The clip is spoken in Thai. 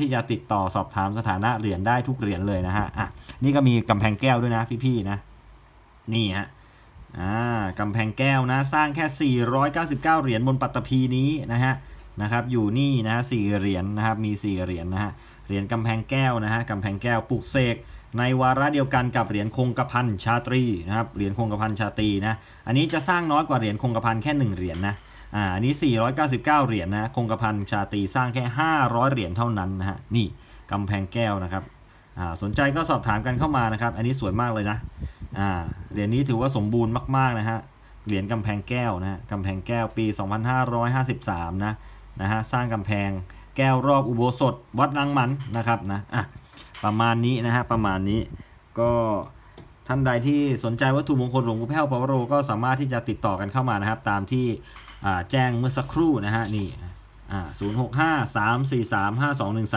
ที่จะติดต่อสอบถามสถานะเหรียญได้ทุกเหรียญเลยนะฮะอะนี่ก็มีกำแพงแก้วด้วยนะพี่ๆนะนี่ฮะอ่ากำแพงแก้วนะสร้างแค่ 499 เหรียญบนปัตตภีนี้นะฮะนะครับอยู่นี่นะฮะสี่เหรียญนะครับมี4เหรียญนะฮะเหรียญกำแพงแก้วนะฮะกำแพงแก้วปลุกเสกในวาระเดียวกันกับเหรียญคงกระพันชาตรีนะครับเหรียญคงกระพันชาตรีนะอันนี้จะสร้างน้อยกว่าเหรียญคงกระพันแค่1เหรียญนะ อ่าอันนี้ 499 เหรียญนะคงกระพันชาตีสร้างแค่ 500 เหรียญเท่านั้นนะฮะนี่กำแพงแก้วนะครับอ่าสนใจก็สอบถามกันเข้ามานะครับ อันนี้สวยมากเลยนะอ่าเหรียญนี้ถือว่าสมบูรณ์มากๆนะฮะเหรียญกำแพงแก้วนะกำแพงแก้วปี 2553 นะนะฮะสร้างกำแพงแก้วรอบอุโบสถวัดนางมันนะครับนะอะประมาณนี้นะฮะประมาณนี้ก็ท่านใดที่สนใจวัตถุมงคลหลวงปู่แพ้วปวโรก็สามารถที่จะติดต่อกันเข้ามานะครับ ตามที่ แจ้งเมื่อสักครู่นะฮะนี่อ่า065 343 5213